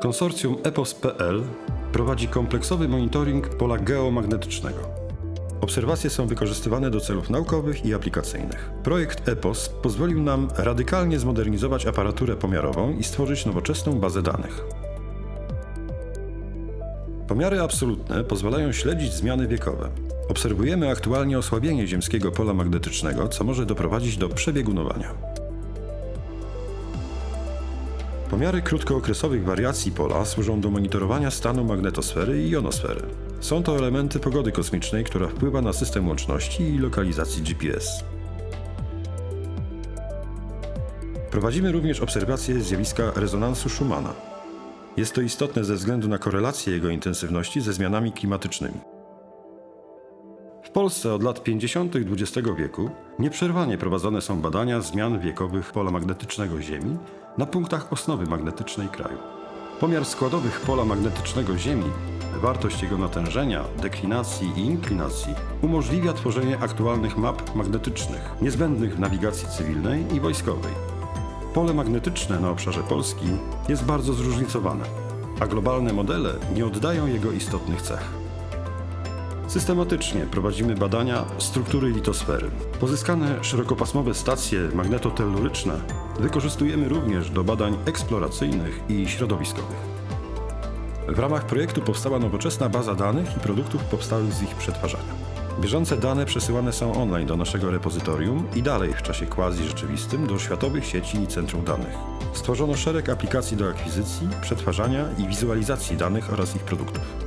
Konsorcjum EPOS.pl prowadzi kompleksowy monitoring pola geomagnetycznego. Obserwacje są wykorzystywane do celów naukowych i aplikacyjnych. Projekt EPOS pozwolił nam radykalnie zmodernizować aparaturę pomiarową i stworzyć nowoczesną bazę danych. Pomiary absolutne pozwalają śledzić zmiany wiekowe. Obserwujemy aktualnie osłabienie ziemskiego pola magnetycznego, co może doprowadzić do przebiegunowania. Pomiary krótkookresowych wariacji pola służą do monitorowania stanu magnetosfery i jonosfery. Są to elementy pogody kosmicznej, która wpływa na system łączności i lokalizacji GPS. Prowadzimy również obserwacje zjawiska rezonansu Schumana. Jest to istotne ze względu na korelację jego intensywności ze zmianami klimatycznymi. Polsce od lat 50. XX wieku nieprzerwanie prowadzone są badania zmian wiekowych pola magnetycznego Ziemi na punktach osnowy magnetycznej kraju. Pomiar składowych pola magnetycznego Ziemi, wartość jego natężenia, deklinacji i inklinacji umożliwia tworzenie aktualnych map magnetycznych niezbędnych w nawigacji cywilnej i wojskowej. Pole magnetyczne na obszarze Polski jest bardzo zróżnicowane, a globalne modele nie oddają jego istotnych cech. Systematycznie prowadzimy badania struktury litosfery. Pozyskane szerokopasmowe stacje magnetotelluryczne wykorzystujemy również do badań eksploracyjnych i środowiskowych. W ramach projektu powstała nowoczesna baza danych i produktów powstałych z ich przetwarzania. Bieżące dane przesyłane są online do naszego repozytorium i dalej w czasie quasi rzeczywistym do światowych sieci i centrum danych. Stworzono szereg aplikacji do akwizycji, przetwarzania i wizualizacji danych oraz ich produktów.